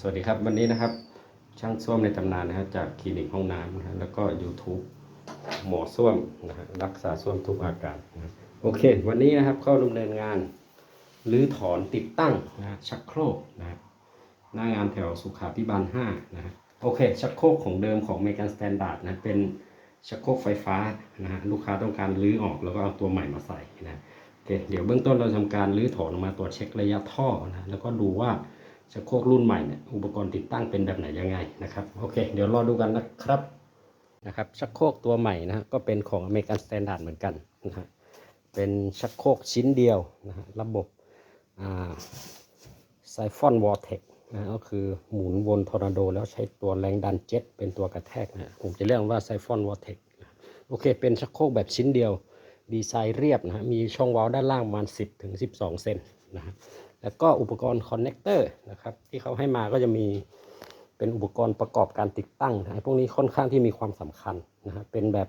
สวัสดีครับวันนี้นะครับช่างส้วมในตำนานนะฮะจากคลินิกห้องน้ำนะฮะแล้วก็ YouTube หมอส้วมนะฮะรักษาส้วมทุกอาการนะโอเค วันนี้นะครับเข้าดำเนินงานรื้อถอนติดตั้งนะชักโครกนะฮะหน้างานแถวสุขาพิบาล5นะฮะโอเค ชักโครกของเดิมของเมกันสแตนดาร์ดนะเป็นชักโครกไฟฟ้านะฮะลูกค้าต้องการรื้อออกแล้วก็เอาตัวใหม่มาใส่นะโอเคเดี๋ยวเบื้องต้นเราทำการรื้อถอนออกมาตรวจเช็คระยะท่อนะแล้วก็ดูว่า ชักโครกรุ่นใหม่เนี่ยอุปกรณ์ติดตั้งเป็นแบบไหนยังไงนะครับโอเค เดี๋ยวรอดูกันนะครับนะครับชักโครกตัวใหม่นะฮะก็เป็นของอเมริกันสแตนดาร์ดเหมือนกันนะฮะเป็นชักโครกชิ้นเดียวนะฮะระบบอ่าไซฟอนวอร์เทกนะฮะก็คือหมุนวนทอร์นาโด แล้วใช้ตัวแรงดันเจ็ตเป็นตัวกระแทกนะผมจะเรียกว่าไซฟอนวอร์เทกโอเค เป็นชักโครกแบบชิ้นเดียว ดีไซน์เรียบนะฮะมีช่องวาล์วด้านล่างประมาณ 10ถึง12 เซนนะฮะ แล้วก็อุปกรณ์คอนเน c เตอร์นะครับที่เขาให้มาก็จะมีเป็นอุปกรณ์ประกอบการติดตั้งนะฮะพวกนี้ค่อนข้างที่มีความสำคัญนะฮะเป็นแบบ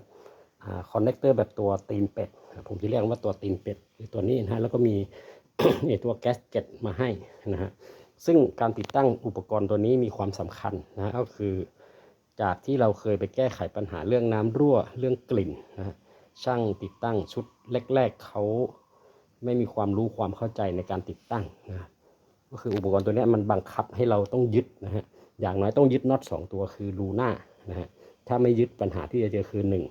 คอนเน c เตอร์แบบตัวตีนเป็ด ผมจะเรียกว่าตัวตีนเป็ดคือตัวนี้นะฮะแล้วก็มีตัวแก๊สเก็ตมาให้นะฮะซึ่งการติดตั้งอุปกรณ์ตัวนี้มีความสำคัญนะฮะก็คือ จากที่เราเคยไปแก้ไขปัญหาเรื่องน้ำรั่วเรื่องกลิ่นนะฮะช่างติดตั้งชุดแรก ๆเขา ไม่มีความรู้ความเข้าใจในการติดตั้งนะก็คืออุปกรณ์ตัวนี้มันบังคับให้เราต้องยึดนะฮะอย่างน้อยต้องยึดน็อตสองตัวคือรูหน้านะฮะถ้าไม่ยึดปัญหาที่จะเจอคือหนึ่ง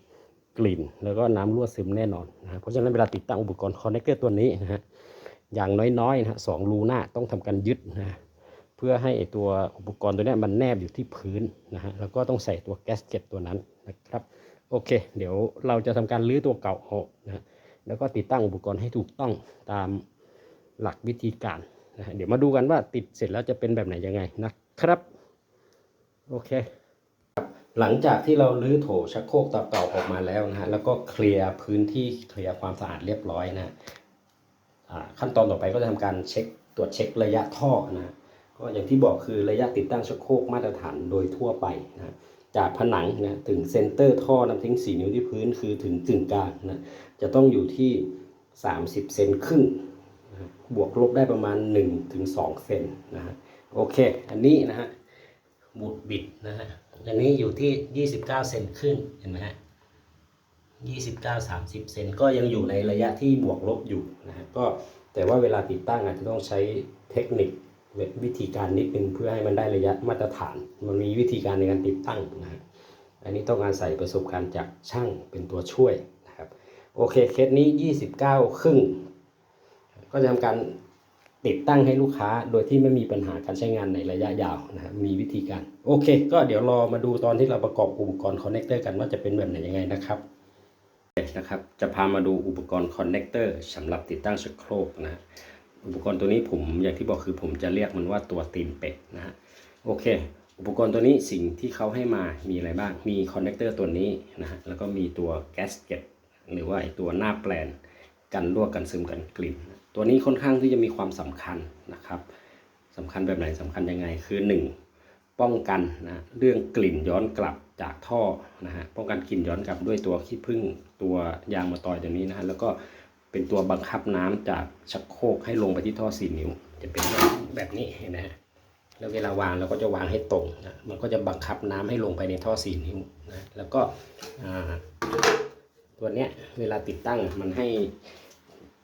กลิ่น แล้วก็น้ำรั่วซึมแน่นอนนะฮะเพราะฉะนั้นเวลาติดตั้งอุปกรณ์คอนเนคเตอร์ตัวนี้นะฮะอย่างน้อยๆนะฮะสองรูหน้าต้องทำการยึดนะเพื่อให้ตัวอุปกรณ์ตัวนี้มันแนบอยู่ที่พื้นนะฮะแล้วก็ต้องใส่ตัวแก๊สเก็ตตัวนั้นนะครับโอเค เดี๋ยวเราจะทำการรื้อตัวเก่าออกนะ แล้วก็ติดตั้งอุปกรณ์ให้ถูกต้องตามหลักวิธีการนะเดี๋ยวมาดูกันว่าติดเสร็จแล้วจะเป็นแบบไหนยังไงนะครับโอเคหลังจากที่เราลื้อโถชักโครกเก่าออกมาแล้วนะฮะแล้วก็เคลียร์พื้นที่เคลียร์ความสะอาดเรียบร้อยนะขั้นตอนต่อไปก็จะทำการเช็คตรวจเช็คระยะท่อนะฮะก็อย่างที่บอกคือระยะติดตั้งชักโครกมาตรฐานโดยทั่วไปนะ จากผนังนะถึงเซนเตอร์ท่อน้ำทิ้ง 4 นิ้วที่พื้นคือถึงกึ่งกลางนะจะต้องอยู่ที่ 30 เซนครึ่งนะบวกลบได้ประมาณ1ถึง2เซนนะฮะโอเค อันนี้นะฮะบุดบิดนะฮะอันนี้อยู่ที่ 29 เซนครึ่งเห็นไหมฮะ29 30 เซนก็ยังอยู่ในระยะที่บวกลบอยู่นะฮะก็แต่ว่าเวลาติดตั้งอาจจะต้องใช้เทคนิค วิธีการนิดนึงเพื่อให้มันได้ระยะมาตรฐาน มันมีวิธีการในการติดตั้งนะอันนี้ต้องอาศัยประสบการณ์จากช่างเป็นตัวช่วยนะครับโอเคเคสนี้ 29 ครึ่ง ก็จะทำการติดตั้งให้ลูกค้าโดยที่ไม่มีปัญหาการใช้งานในระยะยาวนะครับมีวิธีการ โอเค ก็เดี๋ยวรอมาดูตอนที่เราประกอบอุปกรณ์คอนเนคเตอร์กันว่าจะเป็นแบบไหนยังไงนะครับนะครับ จะพามาดูอุปกรณ์คอนเนคเตอร์สำหรับติดตั้งชักโครกนะฮะ อุปกรณ์ตัวนี้ผมอย่างที่บอกคือผมจะเรียกมันว่าตัวตีนเป็ดนะฮะโอเค อุปกรณ์ตัวนี้สิ่งที่เขาให้มามีอะไรบ้าง มีคอนเนคเตอร์ตัวนี้นะฮะแล้วก็มีตัวแกสเก็ตหรือว่าไอตัวหน้าแปลนกันรั่วกันซึมกันกลิ่น ตัวนี้ค่อนข้างที่จะมีความสำคัญนะครับสำคัญแบบไหนสำคัญยังไงคือ 1. ป้องกันนะเรื่องกลิ่นย้อนกลับจากท่อนะฮะป้องกันกลิ่นย้อนกลับด้วยตัวขี้ผึ้งตัวยางมะตอยตัวนี้นะฮะแล้วก็ เป็นตัวบังคับน้ำจากชักโครกให้ลงไปที่ท่อ4นิ้ว จะเป็นแบบนี้เห็นไหมฮะแล้วเวลาวางเราก็จะวางให้ตรงนะมันก็จะบังคับน้ำให้ลงไปในท่อ4นิ้วนะแล้วก็ตัวเนี้ยเวลาติดตั้งมันให้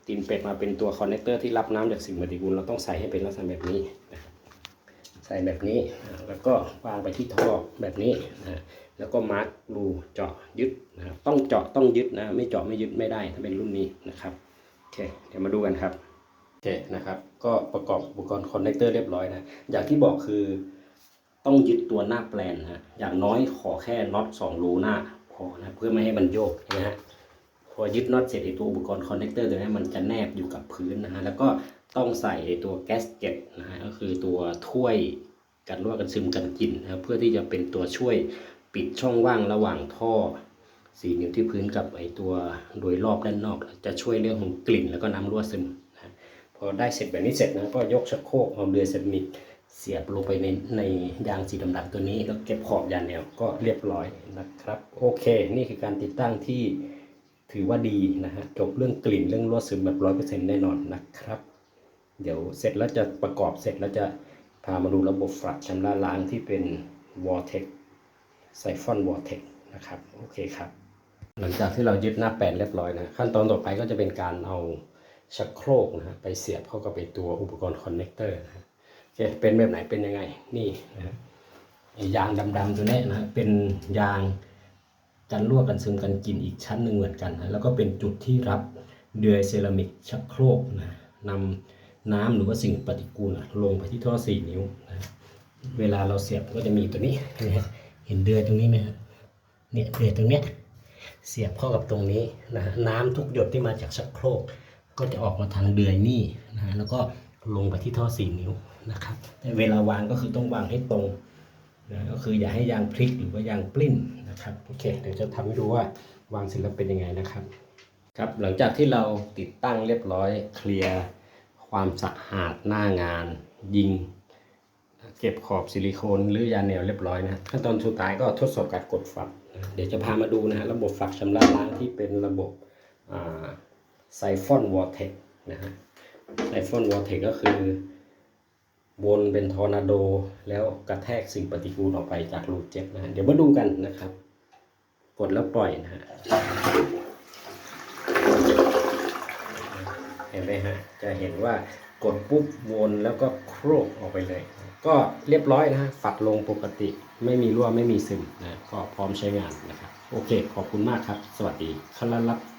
ตีนเป็ดมาเป็นตัวคอนเนคเตอร์ที่รับน้ำจากสิ่งปฏิกูลเราต้องใส่ให้เป็นลักษณะแบบนี้นะใส่แบบนี้ แล้วก็วางไปที่ท่อแบบนี้นะ แล้วก็มาร์กรูเจาะยึดนะครับต้องเจาะต้องยึดนะไม่เจาะไม่ยึดไม่ได้ถ้าเป็นรุ่นนี้นะครับโอเคเดี๋ยวมาดูกันครับโอเคนะครับ ก็ประกอบอุปกรณ์คอนเนคเตอร์เรียบร้อยนะอย่างที่บอกคือต้องยึดตัวหน้าแปลนนะฮะอย่างน้อยขอแค่น็อตสองรูหน้าพอนะเพื่อไม่ให้มันโยกนะฮะพอยึดน็อตเสร็จไอตัวอุปกรณ์คอนเนคเตอร์ตัวนี้มันจะแนบอยู่กับพื้นนะฮะแล้วก็ต้องใส่ตัวแกสเก็ตนะฮะก็คือตัวถ้วยกันรั่วกันซึมกันกลิ่นนะเพื่อที่จะเป็นตัวช่วย ปิดช่องว่างระหว่างท่อสีนิ้วที่พื้นกับไอตัวโดยรอบด้านนอก จะช่วยเรื่องของกลิ่นแล้วก็น้ำรั่วซึมนะพอได้เสร็จแบบนี้เสร็จนะก็ยกชักโครกเอาเรือเซรามิกเสียบลงไปในในยางสีดำๆตัวนี้แล้วเก็บขอบยางแนวก็เรียบร้อยนะครับ โอเค นี่คือการติดตั้งที่ถือว่าดีนะฮะจบเรื่องกลิ่นเรื่องรั่วซึมแบบร้อยเปอร์เซ็นต์แน่นอนนะครับ เดี๋ยวเสร็จแล้วจะประกอบเสร็จแล้วจะพามาดูระบบฝักชำระล้างที่เป็น Vortex ไซฟอน Vortex นะครับโอเคครับ หลังจากที่เรายึดหน้าแปลนเรียบร้อยนะขั้นตอนต่อไปก็จะเป็นการเอาชักโครกนะฮะไปเสียบเข้ากับไปตัวอุปกรณ์คอนเนคเตอร์นะโอเคเป็นแบบไหนเป็นยังไงนี่นะยางดำๆตัวนี้นะเป็นยางกันรั่วกันซึมกันกินอีกชั้นหนึ่งเหมือนกันนะแล้วก็เป็นจุดที่รับเดือยเซรามิกชักโครกนะนำน้ำหรือว่าสิ่งปฏิกูลอะลงไปที่ท่อ 4 นิ้วนะเวลาเราเสียบก็จะมีตัวนี้นะ เห็นเดือยตรงนี้ไหมครับเนี่ยเดือยตรงเนี้ยเสียบเข้ากับตรงนี้นะฮะน้ำทุกหยดที่มาจากชักโครก ก็จะออกมาทางเดือยนี่นะฮะแล้วก็ลงไปที่ท่อ4นิ้วนะครับแต่เวลาวางก็คือต้องวางให้ตรงนะก็คืออย่าให้ยางพลิกหรือว่ายางปลิ้นนะครับโอเคเดี๋ยวจะทำให้ดูว่าวางเสร็จแล้วเป็นยังไงนะครับครับหลังจากที่เราติดตั้งเรียบร้อยเคลียร์ความสะอาดหน้างานยิง เก็บขอบซิลิโคนหรือยาแนวเรียบร้อยนะขั้นตอนสุดท้ายก็ทดสอบการกดฝัก เดี๋ยวจะพามาดูนะฮะระบบฝักชำระล้างที่เป็นระบบไซฟอนวอร์เทกนะฮะไซฟอนวอร์เทกก็คือวนเป็นทอร์นาโดแล้วกระแทกสิ่งปฏิกูลออกไปจากรูเจ็ตนะะเดี๋ยวมาดูกันนะครับ กดแล้วปล่อยนะฮะเห็นไหมฮะจะเห็นว่ากดปุ๊บวนแล้วก็โครกออกไปเลย ก็เรียบร้อยนะฮะฝักลงปกติไม่มีรั่วไม่มีซึมนะก็พร้อมใช้งานนะครับ โอเค ขอบคุณมากครับ สวัสดีครับ